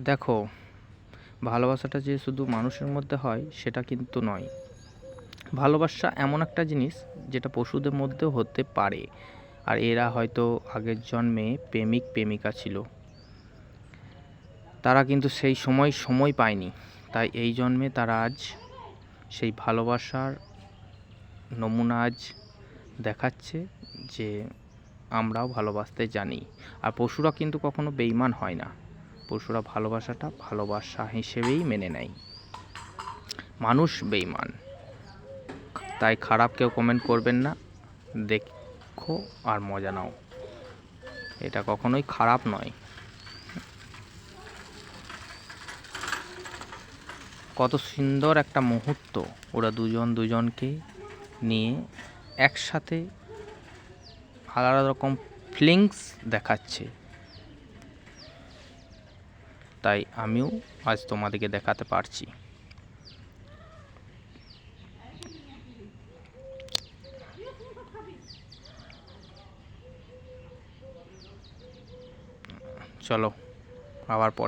দেখো, ভালোবাসাটা যে শুধু মানুষের মধ্যে হয়, সেটা কিন্তু নয়। ভালোবাসা এমন একটা জিনিস যেটা পশুদের মধ্যেও হতে পারে। আর এরা হয়তো আগের জন্মে প্রেমিক, প্রেমিকা ছিল। তারা কিন্তু সেই সময় সময় পায়নি। তাই এই জন্মে তারা আজ সেই ভালোবাসার নমুনা আজ দেখাচ্ছে যে আমরাও ভালোবাসতে জানি। আর পশুরা কিন্তু কখনো বেইমান হয় না। পশুরা ভালোবাসাটা ভালোবাসা হিসেবেই মেনে নেয়। মানুষ বেইমান তাই খারাপ কেউ কমেন্ট করবেন না। দেখো আর মজা নাও। এটা কখনোই খারাপ নয়। কত সুন্দর একটা মুহূর্ত ওরা দুজন দুজনকে নিয়ে একসাথে আলাদা রকম ফিলিংস দেখাচ্ছে। তাই আমিও আজ তোমাদেরকে দেখাতে পারছি। চলো আবার পরে